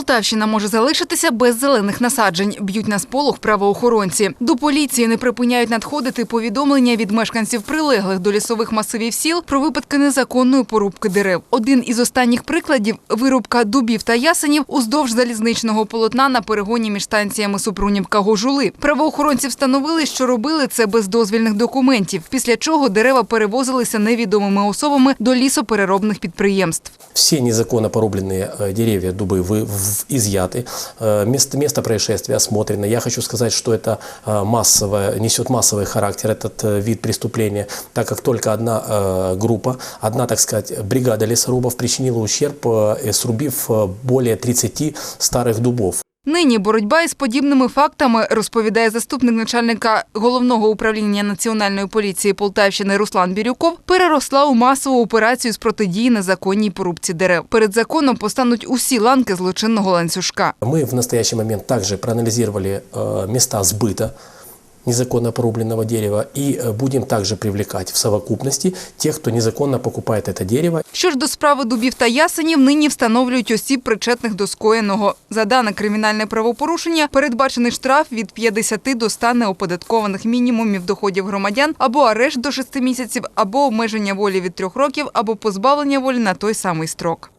Полтавщина може залишитися без зелених насаджень. Б'ють на сполох правоохоронці. До поліції не припиняють надходити повідомлення від мешканців прилеглих до лісових масивів сіл про випадки незаконної порубки дерев. Один із останніх прикладів вирубка дубів та ясенів уздовж залізничного полотна на перегоні між станціями Супрунівка-Гожули. Правоохоронці встановили, що робили це без дозвільних документів, після чого дерева перевозилися невідомими особами до лісопереробних підприємств. Все незаконно порубленные э, деревья, дубы вы, в- изъяты. Э, Место, место происшествия осмотрено. Я хочу сказать, что это э, массовое, несет массовый характер этот э, вид преступления, так как только одна э, группа, одна, так сказать, бригада лесорубов причинила ущерб, э, срубив э, более 30 старых дубов. Нині боротьба із подібними фактами, розповідає заступник начальника головного управління національної поліції Полтавщини Руслан Бірюков, переросла у масову операцію з протидії незаконній порубці дерев. Перед законом постануть усі ланки злочинного ланцюжка. Мы в настоящий момент также проанализировали э, места сбыта незаконно порубленного дерева и э, будем также привлекать в совокупности тех, кто незаконно покупает это дерево Що ж до справи дубів та ясенів, нині встановлюють осіб, причетних до скоєного. За дане кримінальне правопорушення передбачений штраф від 50 до 100 неоподаткованих мінімумів доходів громадян або арешт до 6 місяців, або обмеження волі від 3 років, або позбавлення волі на той самий строк.